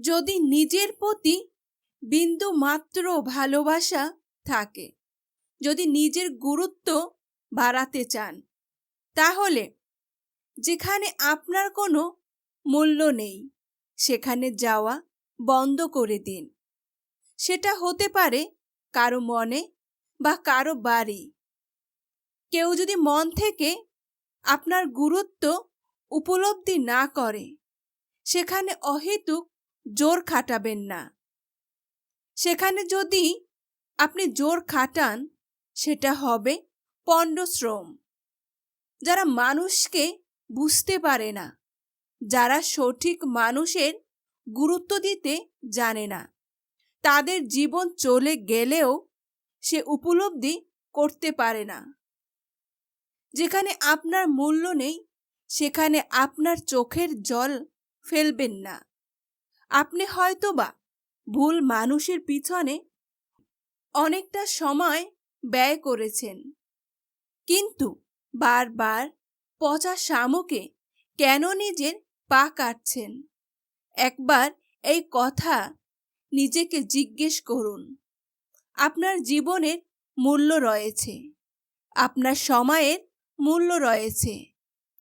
যদি নিজের প্রতি বিন্দু মাত্র ভালোবাসা থাকে, যদি নিজের গুরুত্ব বাড়াতে চান, তাহলে যেখানে আপনার কোনো মূল্য নেই, সেখানে যাওয়া বন্ধ করে দিন। সেটা হতে পারে কারও মনে বা কারও বাড়ি। কেউ যদি মন থেকে আপনার গুরুত্ব উপলব্ধি না করে, সেখানে অহেতুক জোর খাটাবেন না। সেখানে যদি আপনি জোর খাটান, সেটা হবে পণ্ডশ্রম। যারা মানুষকে বুঝতে পারে না, যারা সঠিক মানুষের গুরুত্ব দিতে জানে না, তাদের জীবন চলে গেলেও সে উপলব্ধি করতে পারে না। যেখানে আপনার মূল্য নেই, সেখানে আপনার চোখের জল ফেলবেন না। আপনি হয়তোবা ভুল মানুষের পিছনে অনেকটা সময় ব্যয় করেছেন। কিন্তু বারবার পচা শামুকে কেন নিজের পা কাটছেন? একবার এই কথা নিজেকে জিজ্ঞেস করুন। আপনার জীবনের মূল্য রয়েছে। আপনার সময়ের মূল্য রয়েছে।